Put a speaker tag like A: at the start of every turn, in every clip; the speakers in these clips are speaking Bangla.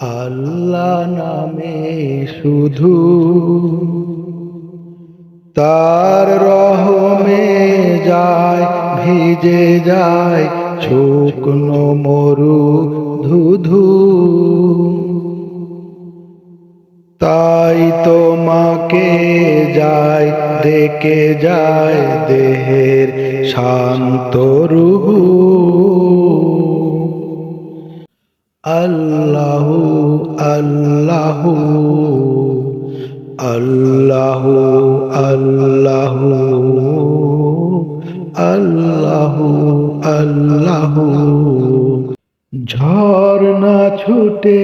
A: আল্লাহ নামে শুধু। তার রহমে যায়, ভিজে যায়, শুকনো মরু ধুধু। তাই তোমাকে যায়, ডেকে যায় দেহের শান্ত রুহু আল্লাহু আল্লাহু আল্লাহু আল্লাহু আল্লাহ আল্লাহু ঝর্ণা ছুটে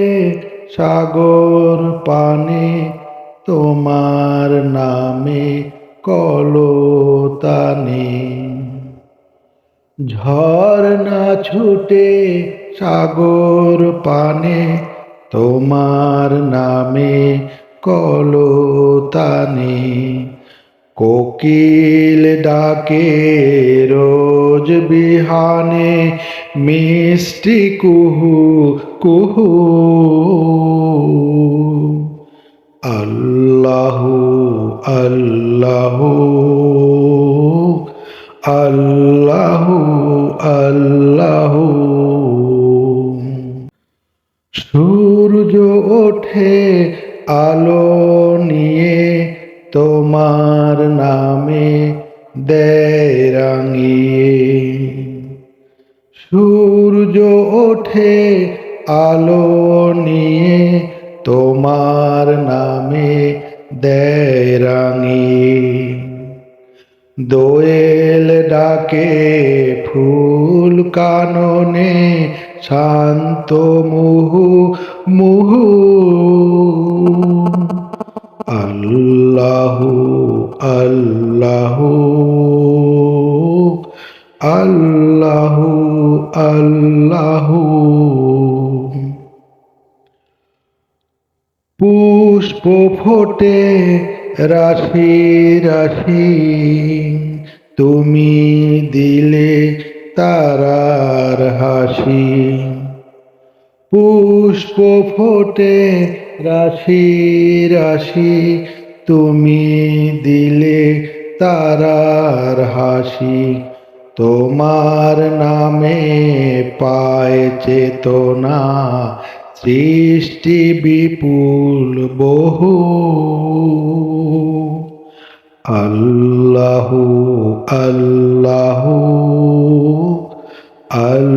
A: সাগর পানে তোমার নামে কলতানে ঝর্ণা ছুটে সাগর পানে তোমার নামে কলতানে কোকিল ডাকে রোজ বিহানে মিষ্টি কুহু কুহু। আল্লাহু আল্লাহু আল্লাহু। ওঠে আলো নিয়ে তোমার নামে দেয় রাঙিয়ে সূর্য ওঠে আলো নিয়ে তোমার নামে দেয় রাঙিয়ে দোয়েল ডাকে ফুল কাননে শান্ত মুহু মুহু। আল্লাহু আল্লাহ। আল্লাহু আল্লাহু। পুষ্প ফোটে রাশি রাশি। তুমি দিলে তারার হাসি। পুষ্প ফোটে, রাশি রাশি। তুমি দিলে তারার হাসি। তোমার নামে পায় চেতনা। সৃষ্টি বিপুল, বহু। আল্লাহু আল্লাহু আল্লাহু।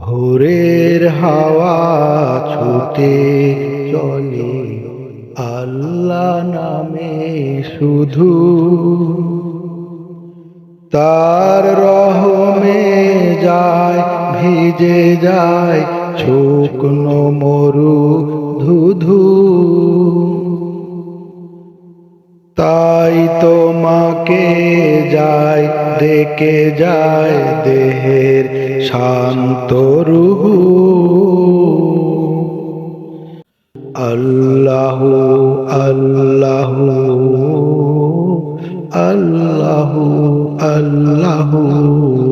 A: ভোরের হাওয়া ছুটে চলে। আল্লাহ নামে শুধু তার রহমে যায়, ভিজে যায়, শুকনো মরু ধুধু। তাই তোমাকে যায়, ডেকে যায় দেহের শান্ত রুহু। আল্লাহ আল্লাহ আল্লাহ আল্লাহু।